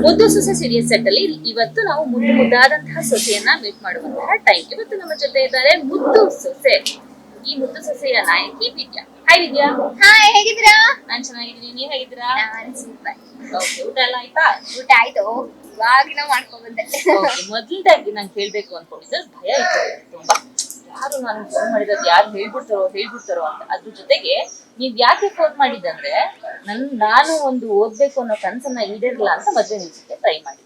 ಮುದ್ದು ಸೊಸೆ serial set ಅಲ್ಲಿ ಇವತ್ತು ನಾವು ಮುದ್ದು ಮುದ್ದಾದಂತಹ ಸೊಸೆಯನ್ನ ಮೀಟ್ ಮಾಡುವಂತಹ ಟೈಮ್ ಇವತ್ತು ನಮ್ಮ ಜೊತೆ ಇದ್ದಾರೆ ಮುದ್ದು ಸೊಸೆ. ಈ ಮುದ್ದು ಸೊಸೆಯ ನಾಯಕಿ ವಿದ್ಯಾ ಹಾಯ್ ವಿದ್ಯಾ ಹಾಯ್ ಹೇಗಿದ್ದೀರಾ? ನಾನ್ ಚೆನ್ನಾಗಿದ್ದೀನಿ. ನೀವ್ ಹೇಗಿದ್ದೀರಾ? Okay, ಊಟ ಎಲ್ಲ ಆಯ್ತಾ? ಊಟ ಆಯ್ತು. ಇವಾಗಿನ ಮಾಡ್ಕೊಂಡ್ ಬಂದೆ. ಮೊದಲದಾಗಿ ನಾನು ಕೇಳ್ಬೇಕು ಅನ್ಕೊಂಡಿದ್ದೆ. ಭಯ ಇತ್ತು ತುಂಬಾ. ಯಾರು ನಾನು ಫೋನ್ ಮಾಡಿರೋದು, ಯಾರು ಹೇಳ್ಬಿಡ್ತಾರೋ ಹೇಳ್ಬಿಡ್ತಾರೋ ಅಂತ. ಅದ್ರ ಜೊತೆಗೆ ನೀವ್ ಯಾಕೆ ಫೋನ್ ಮಾಡಿದ್ದಂದ್ರೆ, ನನ್, ನಾನು ಒಂದು ಓದ್ಬೇಕು ಅನ್ನೋ ಕನ್ಸನ್ನ ಈಡೇರಲ್ಲ ಅಂತ ಮದ್ವೆ ನಿಲ್ಸಕ್ಕೆ ಟ್ರೈ ಮಾಡಿ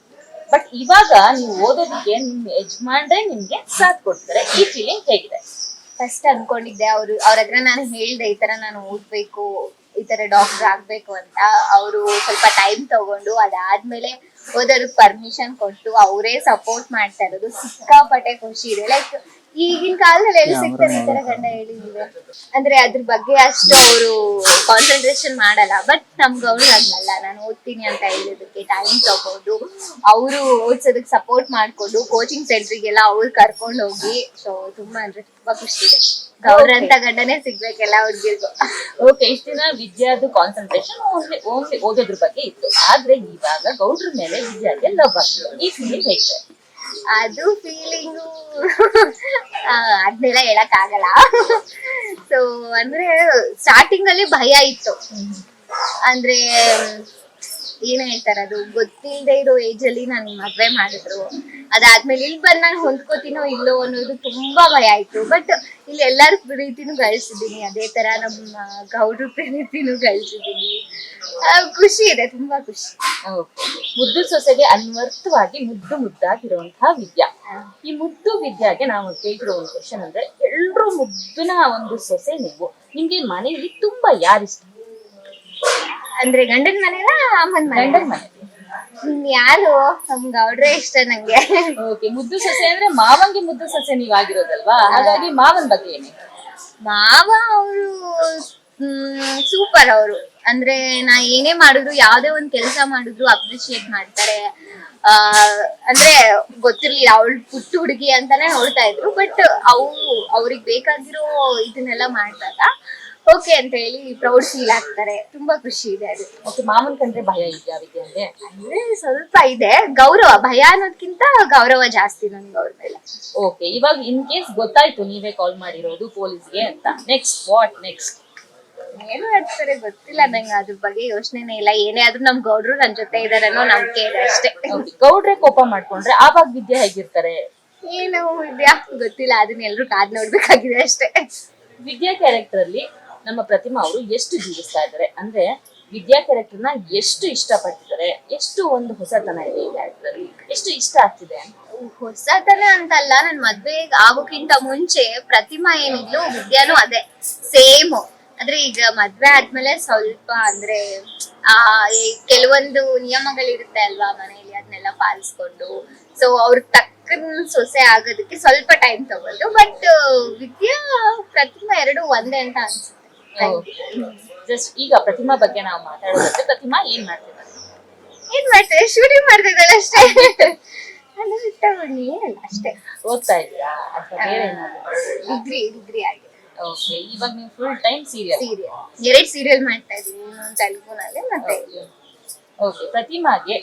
ಬಟ್ ಇವಾಗ ನೀವು ಓದೋದಕ್ಕೆ ನಿಮ್ ಯಜಮಾನ್ರೆ ನಿಮ್ಗೆ ಸಾಥ್ ಕೊಡ್ತಾರೆ. ಈ ಫೀಲಿಂಗ್ ಹೇಗಿದೆ? ಫಸ್ಟ್ ಅನ್ಕೊಂಡಿದ್ದೆ ಅವರು, ಅವ್ರ ಹತ್ರ ನಾನು ಹೇಳ್ದೆ, ಈ ತರ ನಾನು ಓದ್ಬೇಕು, ಈ ತರ ಡಾಕ್ಟರ್ ಆಗ್ಬೇಕು ಅಂತ. ಅವರು ಸ್ವಲ್ಪ ಟೈಮ್ ತಗೊಂಡು ಅದಾದ್ಮೇಲೆ ಓದೋರ್ಗ್ ಪರ್ಮಿಷನ್ ಕೊಟ್ಟು ಅವರೇ ಸಪೋರ್ಟ್ ಮಾಡ್ತಾ ಇರೋದು. ಸಿಕ್ಕಾಪಟ್ಟೆ ಖುಷಿ ಇದೆ. ಲೈಕ್ ಈಗಿನ ಕಾಲದಲ್ಲಿ ಎಲ್ಲಿ ಸಿಗ್ತಾರೆ ಈ ತರ ಗಂಡ ಹೇಳಿದ್ರೆ? ಅಂದ್ರೆ ಅದ್ರ ಬಗ್ಗೆ ಅಷ್ಟು ಅವರು ಕಾನ್ಸಂಟ್ರೇಷನ್ ಮಾಡಲ್ಲ. ಬಟ್ ನಮ್ ಅವ್ರು ಹಂಗಲ್ಲ. ನಾನು ಓದ್ತೀನಿ ಅಂತ ಹೇಳಿದಕ್ಕೆ ಟೈಮ್ ತಗೊಂಡು ಅವರು ಓದ್ಸೋದಕ್ಕೆ ಸಪೋರ್ಟ್ ಮಾಡ್ಕೊಂಡು ಕೋಚಿಂಗ್ ಸೆಂಟ್ರಿಗೆಲ್ಲ ಅವ್ರು ಕರ್ಕೊಂಡು ಹೋಗಿ. ಸೊ ತುಂಬಾ ಅಂದ್ರೆ ತುಂಬಾ ಖುಷಿ ಇದೆ. ಗೌರಂತ ಗಂಡನೇ ಸಿಗ್ಬೇಕೆಲ್ಲ ಹುಡ್ಗಿರ್ಗು ಓಕೆ ಇಷ್ಟು ದಿನ ವಿದ್ಯಾದು ಕಾನ್ಸಂಟ್ರೇಷನ್ ಓನ್ಲಿ ಓನ್ಲಿ ಓದೋದ್ರ ಬಗ್ಗೆ ಇತ್ತು. ಆದ್ರೆ ಇವಾಗ ಗೌಡ್ರ ಮೇಲೆ ವಿದ್ಯಾಗೆ ಲವ್ ಆಗ್ತದೆ. ಈ ಫೀಲಿಂಗ್ ಹೇಗಿದೆ ಅದು ಫೀಲಿಂಗು ಅದನ್ನೆಲ್ಲ ಹೇಳಕ್ ಆಗಲ್ಲ. ಸೊ ಅಂದ್ರೆ ಸ್ಟಾರ್ಟಿಂಗ್ ಅಲ್ಲಿ ಭಯ ಇತ್ತು. ಅಂದ್ರೆ ಏನ್ ಹೇಳ್ತಾರ ಅದು? ಗೊತ್ತಿಲ್ಲದೆ ಇರೋ ಏಜ್ ಅಲ್ಲಿ ನನ್ ಮದ್ವೆ ಮಾಡಿದ್ರು. ಅದಾದ್ಮೇಲೆ ಇಲ್ಲಿ ಬಂದ್ ನಾನು ಹೊಂದ್ಕೋತೀನೋ ಇಲ್ಲೋ ಅನ್ನೋದು ತುಂಬಾ ಭಯ ಆಯ್ತು. ಬಟ್ ಇಲ್ಲಿ ಎಲ್ಲಾರ ಪ್ರೀತಿನೂ ಗಳಿಸಿದೀನಿ ಅದೇ ತರ ನಮ್ಮ ಗೌಡ್ರ ಪ್ರೀತಿನೂ ಗಳಿಸಿದೀನಿ ಖುಷಿ ಇದೆ, ತುಂಬಾ ಖುಷಿ. ಮುದ್ದು ಸೊಸೆಗೆ ಅನ್ವರ್ಥವಾಗಿ ಮುದ್ದು ಮುದ್ದಾಗಿರುವಂತಹ ವಿದ್ಯಾ. ಈ ಮುದ್ದು ವಿದ್ಯಾಗೆ ನಾವು ಕೇಳಿರೋ ಒಂದು ಕ್ವಶನ್ ಅಂದ್ರೆ, ಎಲ್ರು ಮುದ್ದಿನ ಒಂದು ಸೊಸೆ ನೀವು. ನಿಮ್ಗೆ ಮನೆಯಲ್ಲಿ ತುಂಬಾ ಯಾರಿಷ್ಟ? ಅಂದ್ರೆ ಗಂಡನ ಮನೆನ ಅಮ್ಮನ ಮನೆ? ಗಂಡನ ಮನೆ. ಯಾರು? ನಮ್ಗೆ ಅವ್ರೆ ಇಷ್ಟ ನಂಗೆ. ಓಕೆ ಮುದ್ದು ಸೊಸೆ ಅಂದ್ರೆ ಮಾವಂಗೆ ಮುದ್ದು ಸೊಸೆ ನೀವ್ ಆಗಿರೋದಲ್ವಾ ಹಾಗಾಗಿ ಮಾವನ್ ಬಗ್ಗೆ ಏನೇ ಮಾವ ಅವರು ಸೂಪರ್ ಅವರು. ಅಂದ್ರೆ ನಾ ಏನೇ ಮಾಡಿದ್ರು ಯಾವ್ದೇ ಒಂದ್ ಕೆಲಸ ಮಾಡಿದ್ರು ಅಪ್ರಿಶಿಯೇಟ್ ಮಾಡ್ತಾರೆ. ಆ ಅಂದ್ರೆ ಗೊತ್ತಿರ್ಲಿಲ್ಲ ಅವಳು ಪುಟ್ಟ ಹುಡುಗಿ ಅಂತಾನೆ ನೋಡ್ತಾ ಇದ್ರು. ಬಟ್ ಅವು ಅವ್ರಿಗೆ ಬೇಕಾಗಿರೋ ಇದನ್ನೆಲ್ಲ ಮಾಡಿದಾಗ ಓಕೆ ಅಂತ ಹೇಳಿ ಪ್ರೌಡ್ ಫೀಲ್ ಆಗ್ತಾರೆ ತುಂಬಾ ಖುಷಿ ಇದೆ ಅದು. ಓಕೆ ಮಾಮೂಲಿ ಕಂಡ್ರೆ ಭಯ ಇದೆಯಾ ವಿದ್ಯಾಗೆ ಅಂದ್ರೆ? ಸ್ವಲ್ಪ ಇದೆ. ಗೌರವ ಭಯ ಅನ್ನೋದ್ಕಿಂತ ಗೌರವ ಜಾಸ್ತಿ ನನ್ಗೆ ಅವ್ರ ಮೇಲೆ. ಓಕೆ ಇವಾಗ ಇನ್ ಕೇಸ್ ಗೊತ್ತಾಯ್ತು ನೀವೇ ಕಾಲ್ ಮಾಡಿರೋದು ಪೊಲೀಸ್ಗೆ ಅಂತ. ನೆಕ್ಸ್ಟ್ ವಾಟ್ ನೆಕ್ಸ್ಟ್ ಏನು ಹೇಳ್ತಾರೆ ಗೊತ್ತಿಲ್ಲ ನಂಗೆ ಅದ್ರ ಬಗ್ಗೆ ಯೋಚನೆನೇ ಇಲ್ಲ. ಏನೇ ಆದ್ರೂ ನಮ್ ಗೌಡ್ರು ನನ್ ಜೊತೆ ಇದಾರೆ ಅನ್ನೋ ನಂಬಿಕೆ ಇದೆ ಅಷ್ಟೇ. ಗೌಡ್ರೆ ಕೋಪ ಮಾಡ್ಕೊಂಡ್ರೆ ಆವಾಗ ವಿದ್ಯೆ ಹೇಗಿರ್ತಾರೆ? ಏನು ವಿದ್ಯಾ ಗೊತ್ತಿಲ್ಲ. ಅದನ್ನ ಎಲ್ರು ಕಾದ್ ನೋಡ್ಬೇಕಾಗಿದೆ ಅಷ್ಟೇ. ವಿದ್ಯಾ ಕ್ಯಾರೆಕ್ಟರ್ ಅಲ್ಲಿ ನಮ್ಮ ಪ್ರತಿಮಾ ಅವರು ಎಷ್ಟು ಜೀವಿಸ್ತಾ ಇದ್ದಾರೆ ಅಂದ್ರೆ ವಿದ್ಯಾ ಕ್ಯಾರೆಕ್ಟರ್ನ ಎಷ್ಟು ಇಷ್ಟಪಡ್ತಿದ್ದಾರೆ ಎಷ್ಟು ಒಂದು ಹೊಸತನ ಇದೆ ಈ ಎಷ್ಟು ಇಷ್ಟ ಆಗ್ತಿದೆ? ಹೊಸತನ ಅಂತಲ್ಲ, ನನ್ ಮದ್ವೆ ಆಗೋಕ್ಕಿಂತ ಮುಂಚೆ ಪ್ರತಿಮಾ ಏನಿದ್ಲು, ವಿದ್ಯಾನು ಅದೇ ಸೇಮ್ ಆದ್ರೆ ಈಗ ಮದ್ವೆ ಆದ್ಮೇಲೆ ಸ್ವಲ್ಪ ಅಂದ್ರೆ, ಆ ಕೆಲವೊಂದು ನಿಯಮಗಳಿರುತ್ತೆ ಅಲ್ವಾ ಮನೆಯಲ್ಲಿ ಅದನ್ನೆಲ್ಲ ಪಾಲಿಸ್ಕೊಂಡು. ಸೊ ಅವ್ರ ತಕ್ಕನ್ ಸೊಸೆ ಆಗೋದಕ್ಕೆ ಸ್ವಲ್ಪ ಟೈಮ್ ತಗೊಂಡು ಬಟ್ ವಿದ್ಯಾ ಪ್ರತಿಮಾ ಎರಡು ಒಂದೇ ಅಂತ ಅನ್ಸುತ್ತೆ. ಜಸ್ಟ್ ಈಗ ಪ್ರತಿಮಾ ಬಗ್ಗೆ ನಾವು ಮಾತಾಡೋದಂದ್ರೆ ಪ್ರತಿಮಾ ಏನ್ ಮಾಡ್ತಿದ್ದಾರೆ ಏನ್ ಮಾಡ್ತಾರೆ ಶೂಟಿಂಗ್ ಮಾಡ್ತಿದ್ದಾರೆ ಅಷ್ಟೇ. ಅದು ಬಿಟ್ಟು ಏನಿಲ್ಲ ಅಷ್ಟೇ. ಓದ್ತಾ ಇದ್ದೀರಾ? ಅಥವಾ ಬೇರೆ ಏನಾದ್ರು ಡಿಗ್ರಿ ಡಿಗ್ರಿ ಆಗಿದೆ. ಓಕೆ ಇವಾಗ ನೀವು ಫುಲ್ ಟೈಮ್ ಸೀರಿಯಲ್ ಸೀರಿಯಲ್ ಎರಡ್ ಸೀರಿಯಲ್ ಮಾಡ್ತಾ ಇದೀನಿ ಇನ್ನೊಂದು ತೆಲುಗುನಲ್ಲಿ ಮತ್ತೆ ಓಕೆ ಪ್ರತಿಮಾಗೆ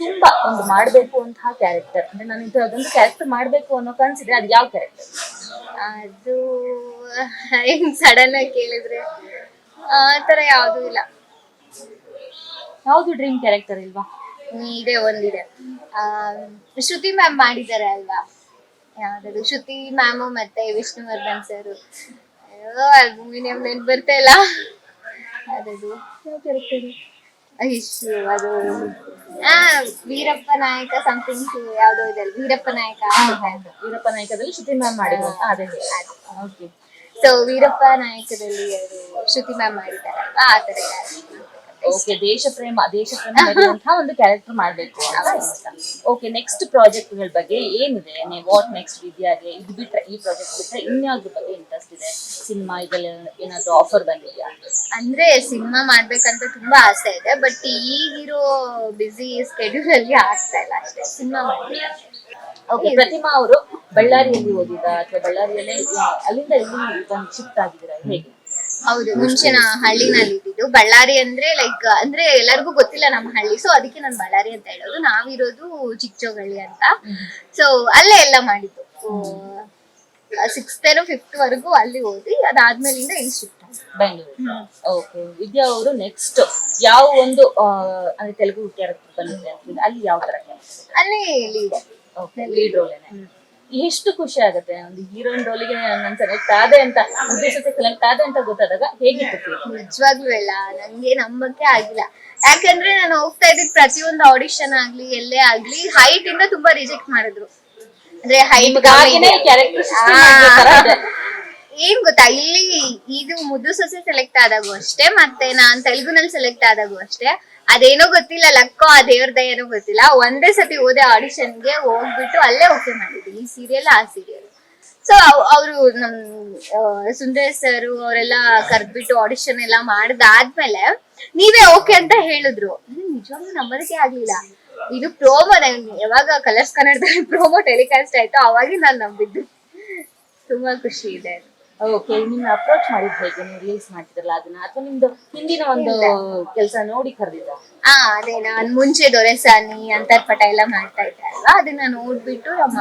ತುಂಬಾ ಒಂದು ಮಾಡ್ಬೇಕು ಅಂತ ಕ್ಯಾರೆಕ್ಟರ್ ಅಂದ್ರೆ ನಾನು ಅದೊಂದು ಕ್ಯಾರೆಕ್ಟರ್ ಮಾಡ್ಬೇಕು ಅನ್ನೋ ಕನ್ಸಿದ್ರೆ ಅದು ಯಾವ ಕ್ಯಾರೆಕ್ಟರ್ ಅದು ಹೆಂಗ್ ಸಡನ್ ಆಗಿ ಕೇಳಿದ್ರೆ ಆ ತರ ಯಾವ್ದು ಇಲ್ಲ. ಯಾವ್ದು ಡ್ರೀಮ್ ಕ್ಯಾರೆಕ್ಟರ್ ಇಲ್ವಾ? ಹ್ಮ್, ಇದೆ ಒಂದಿದೆ. ಆ ಶ್ರುತಿ ಮ್ಯಾಮ್ ಮಾಡಿದ್ದಾರೆ ಅಲ್ವಾ? ಯಾವ್ದದು? ಶ್ರುತಿ ಮ್ಯಾಮು ಮತ್ತೆ ವಿಷ್ಣುವರ್ಧನ್ ಸರ್. ಅಯ್ಯೋ ಅದು ಮೂವಿ ನೇಮ್ ನೆನ್ಪ್ ಬರ್ತಾ ಇಲ್ಲ. ಅದದು. ಯಾವ ಕ್ಯಾರೆಕ್ಟರ್ ಇಷ್ಟು ಅದು ಆ ವೀರಪ್ಪ ನಾಯಕ ಸಮಥಿಂಗ್ ಯಾವ್ದೋ ಇದೆ ಅಲ್ಲ, ವೀರಪ್ಪ ನಾಯಕ ವೀರಪ್ಪ ನಾಯಕದಲ್ಲಿ ಶ್ರುತಿ ಮ್ಯಾಮ್ ಮಾಡಿದ್ರು ಅದೇ ಓಕೆ ಸೊ ವೀರಪ್ಪ ನಾಯಕದಲ್ಲಿ ಅದು ಶ್ರುತಿ ಮ್ಯಾಮ್ ಮಾಡಿದ್ದಾರೆ? ಆ ತರ ಓಕೆ ದೇಶ ಪ್ರೇಮ ದೇಶ ಪ್ರೇಮ ಮೆರೆಯುವಂತಹ ಒಂದು ಕ್ಯಾರೆಕ್ಟರ್ ಮಾಡ್ಬೇಕು ಅಂತ ಇಷ್ಟ. ಓಕೆ ನೆಕ್ಸ್ಟ್ ಪ್ರಾಜೆಕ್ಟ್ಗಳ ಬಗ್ಗೆ ಏನಿದೆ? ವಾಟ್ ನೆಕ್ಸ್ಟ್ ವಿದ್ಯಾಗೆ ಇದು ಬಿಟ್ರೆ ಈ ಪ್ರಾಜೆಕ್ಟ್ ಬಿಟ್ರೆ ಇನ್ಯಾವ್ದ್ರ ಬಗ್ಗೆ ಇಂಟ್ರೆಸ್ಟ್ ಇದೆ? ಸಿನಿಮಾ ಇದೆಲ್ಲ ಏನಾದ್ರು ಆಫರ್ ಬಂದಿದ್ಯಾ? ಅಂದ್ರೆ ಸಿನಿಮಾ ಮಾಡ್ಬೇಕಂತ ತುಂಬಾ ಆಸೆ ಇದೆ ಬಟ್ ಈಗಿರೋ ಬಿಸಿ ಸ್ಕೆಡ್ಯೂಲ್ ಅಲ್ಲಿ ಆಗ್ತಾ ಇಲ್ಲ ಅಷ್ಟೇ ಸಿನಿಮಾ ಮಾಡಿ ಓಕೆ ಪ್ರತಿಮಾ ಅವರು ಬಳ್ಳಾರಿಯಲ್ಲಿ ಓದಿದ ಅಥವಾ ಬಳ್ಳಾರಿಯಲ್ಲೇ ಅಲ್ಲಿಂದ ಇಲ್ಲಿ ಶಿಫ್ಟ್ ಆಗಿದ್ದೀರಾ? ಹೇಗೆ? ಹೌದು ಮುಂಚೆ ನಾ ಹಳ್ಳಿನಲ್ಲಿ ಇದ್ದಿದ್ದು. ಬಳ್ಳಾರಿ ಅಂದ್ರೆ ಲೈಕ್ ಅಂದ್ರೆ ಎಲ್ಲರಿಗೂ ಗೊತ್ತಿಲ್ಲ ನಮ್ಮ ಹಳ್ಳಿ. ಸೊ ಅದಕ್ಕೆ ನಾನು ಬಳ್ಳಾರಿ ಅಂತ ಹೇಳೋದು. ನಾವಿರೋದು ಚಿಕ್ಕಚೋಗಳ್ಳಿ ಅಂತ. ಸೊ ಅಲ್ಲೇ ಎಲ್ಲ ಮಾಡಿದ್ದು. ಸಿಕ್ಸ್ತ್ ಏನೋ ಫಿಫ್ತ್ ವರೆಗೂ ಅಲ್ಲಿ ಓದಿ ಅದಾದ್ಮೇಲಿಂದ ಇಲ್ಲಿ ಶಿಫ್ಟ್ ಬೆಂಗಳೂರು. ಓಕೆ ವಿದ್ಯಾ ಅವರು ನೆಕ್ಸ್ಟ್ ಯಾವ ಒಂದು ಅಂದ್ರೆ ತೆಲುಗು ಕ್ಯಾರೆಕ್ಟರ್ ಬಂದಿದೆ ಅಲ್ಲಿ ಯಾವ ತರ ಅಲ್ಲಿ ಲೀಡ್ ಓಕೆ ಲೀಡ್ ರೋಲೇನೆ ಎಷ್ಟು ಖುಷಿ ಆಗುತ್ತೆ? ಒಂದು ಹೀರೋಯಿನ್ ರೋಲಿಗೆ ನಾನು ಸೆಲೆಕ್ಟ್ ಆದೆ ಅಂತ ಸೆಲೆಕ್ಟ್ ಆದೆ ಅಂತ ಗೊತ್ತಾದಾಗ ಹೇಗಿತ್ತು? ನಿಜವಾಗ್ಲೂ ಇಲ್ಲ ನಂಗೆ ನಂಬಕ್ಕೆ ಆಗಿಲ್ಲ. ಯಾಕಂದ್ರೆ ನಾನು ಹೋಗ್ತಾ ಇದ್ದಿದ್ ಪ್ರತಿಯೊಂದು ಆಡಿಷನ್ ಆಗ್ಲಿ ಎಲ್ಲೇ ಆಗ್ಲಿ ಹೈಟ್ ಇಂದ ತುಂಬಾ ರಿಜೆಕ್ಟ್ ಮಾಡಿದ್ರು. ಅಂದ್ರೆ ಹೈಟ್ ಏನ್ ಗೊತ್ತಾ ಇಲ್ಲಿ ಇದು ಮುದ್ದು ಸೊಸೆ ಸೆಲೆಕ್ಟ್ ಆದಾಗೂ ಅಷ್ಟೇ ಮತ್ತೆ ನಾನ್ ತೆಲುಗುನಲ್ಲಿ ಸೆಲೆಕ್ಟ್ ಆದಾಗೂ ಅಷ್ಟೇ. ಅದೇನೋ ಗೊತ್ತಿಲ್ಲ, ಲಕ್ಕೋ ಆ ದೇವ್ರ ದಯನೋ ಗೊತ್ತಿಲ್ಲ. ಒಂದೇ ಸತಿ ಹೋದೆ ಆಡಿಷನ್ಗೆ ಹೋಗ್ಬಿಟ್ಟು ಅಲ್ಲೇ ಓಕೆ ಮಾಡಿದ್ವಿ ಈ ಸೀರಿಯಲ್ ಆ ಸೀರಿಯಲ್ ಸೊ ಅವರು ನಮ್ ಸುಂದರ ಸರ್ ಅವರೆಲ್ಲ ಕರ್ದ್ಬಿಟ್ಟು ಆಡಿಷನ್ ಎಲ್ಲ ಮಾಡ್ದಾದ್ಮೇಲೆ ನೀವೇ ಓಕೆ ಅಂತ ಹೇಳಿದ್ರು. ನಿಜವಾಗ್ಲೂ ನಂಬರಿಕೆ ಆಗ್ಲಿಲ್ಲ. ಇದು ಪ್ರೋಮೋ ಯಾವಾಗ ಕಲರ್ಸ್ ಕನ್ನಡದಲ್ಲಿ ಪ್ರೋಮೋ ಟೆಲಿಕಾಸ್ಟ್ ಆಯ್ತು ಅವಾಗ ನಾನು ನಂಬಿದ್ದು. ತುಂಬಾ ಖುಷಿ ಇದೆ. ಓಕೆ ನಿಮ್ಮ ಅಪ್ರೋಚ್ ಮಾಡಿದ್ ಹೇಗೆ? ನೀವು ರೀಲ್ಸ್ ಮಾಡ್ತಿದ್ರಲ್ಲ ಅದನ್ನ? ಅಥವಾ ನಿಮ್ದು ಹಿಂದಿನ ಒಂದು ಕೆಲಸ ನೋಡಿ ಕರೆದಿದ್ದ? ಆ ಅದೇ ನಾನು ಮುಂಚೆ ದೊರೆಸಾನಿ ಅಂತರ್ಪಟ ಎಲ್ಲ ಮಾಡ್ತಾ ಇದ್ದೆ ಅಲ್ವಾ? ಅದನ್ನ ನೋಡ್ಬಿಟ್ಟು ನಮ್ಮ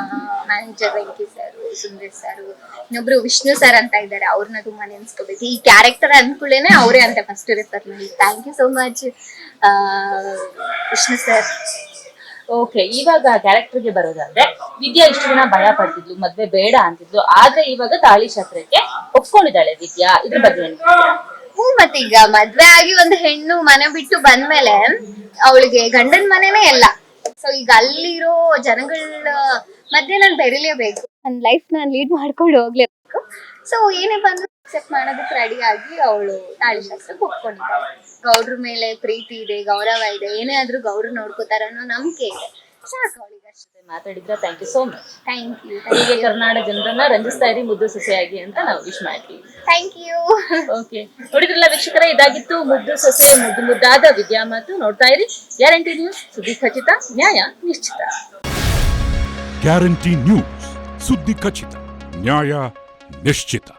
manager Venki sir Sundesh sir ಇನ್ನೊಬ್ರು ವಿಷ್ಣು ಸರ್ ಅಂತ ಇದ್ದಾರೆ. ಅವ್ರನ್ನ ತುಂಬಾ ನೆನ್ಸ್ಕೋಬೇಕು ಈ ಕ್ಯಾರೆಕ್ಟರ್ ಅಂದ್ಕೂಡೇನೆ ಅವರೇ ಅಂತ ಫಸ್ಟ್ ರೆಫರ್ ಮಾಡಿ. Thank you so much Vishnu sir okay ಇವಾಗ ಕ್ಯಾರೆಕ್ಟರ್ಗೆ ಬರೋದಾದ್ರೆ ವಿದ್ಯಾ ಇಷ್ಟು ದಿನ ಭಯ ಪಡ್ತಿದ್ಲು, ಮದ್ವೆ ಬೇಡ ಅಂತಿದ್ಲು, ಆದ್ರೆ ಇವಾಗ ತಾಳಿ ಶಾಸ್ತ್ರಕ್ಕೆ ಒಪ್ಕೊಂಡಿದ್ದಾಳೆ ವಿದ್ಯಾ. ಇದ್ರ ಬಗ್ಗೆ ಏನು ಹ್ಞೂ, ಮತ್ತೆ ಈಗ ಮದ್ವೆ ಆಗಿ ಒಂದು ಹೆಣ್ಣು ಮನೆ ಬಿಟ್ಟು ಬಂದ್ಮೇಲೆ ಅವಳಿಗೆ ಗಂಡನ ಮನೆನೇ ಎಲ್ಲ ಸೊ ಈಗ ಅಲ್ಲಿರೋ ಜನಗಳ ಮಧ್ಯೆ ನಾನು ಬೆರಿಲೇಬೇಕು. ನನ್ನ ಲೈಫ್ ನಾನು ಲೀಡ್ ಮಾಡ್ಕೊಂಡು ಹೋಗ್ಲೇಬೇಕು. ಸೊ ಏನೇ ಬಂದ್ರು ಅಕ್ಸೆಪ್ಟ್ ಮಾಡೋದಕ್ಕೆ ರೆಡಿ ಆಗಿ ಅವಳು ತಾಳಿ ಶಾಸ್ತ್ರಕ್ಕೆ ಒಪ್ಕೊಂಡಿದ್ದಾಳೆ. ಗೌಡ್ರ ಮೇಲೆ ಪ್ರೀತಿ ಇದೆ ಗೌರವ ಇದೆ ಏನೇ ಆದ್ರೂ ಗೌಡ್ರು ನೋಡ್ಕೋತಾರ ಅನ್ನೋ ನಂಬಿಕೆ ಇದೆ. ಸಾಕು ಅವಳಿಗೆ ಅಷ್ಟೇ. ಮಾತಾಡಿದ್ರ thank you so much thank you ಹೀಗೆ ಕರ್ನಾಟಕ ಜನರನ್ನ ರಂಜಿಸ್ತಾ ಇರಿ ಮುದ್ದು ಸೊಸೆಯಾಗಿ ಅಂತ ನಾವು ವಿಶ್ ಮಾಡ್ತೀವಿ. ಥ್ಯಾಂಕ್ ಯು ಓಕೆ ನೋಡಿದ್ರಲ್ಲ ವೀಕ್ಷಕರ ಇದಾಗಿತ್ತು ಮುದ್ದು ಸೊಸೆ ಮುದ್ದು ಮುದ್ದಾದ ವಿದ್ಯಾ ಮಾತು. ನೋಡ್ತಾ ಇರಿ ಗ್ಯಾರಂಟಿ ನ್ಯೂಸ್ ಸುದ್ದಿ ಖಚಿತ ನ್ಯಾಯ ನಿಶ್ಚಿತ. ಗ್ಯಾರಂಟಿ ನ್ಯೂಸ್ ಸುದ್ದಿ ಖಚಿತ ನ್ಯಾಯ ನಿಶ್ಚಿತ.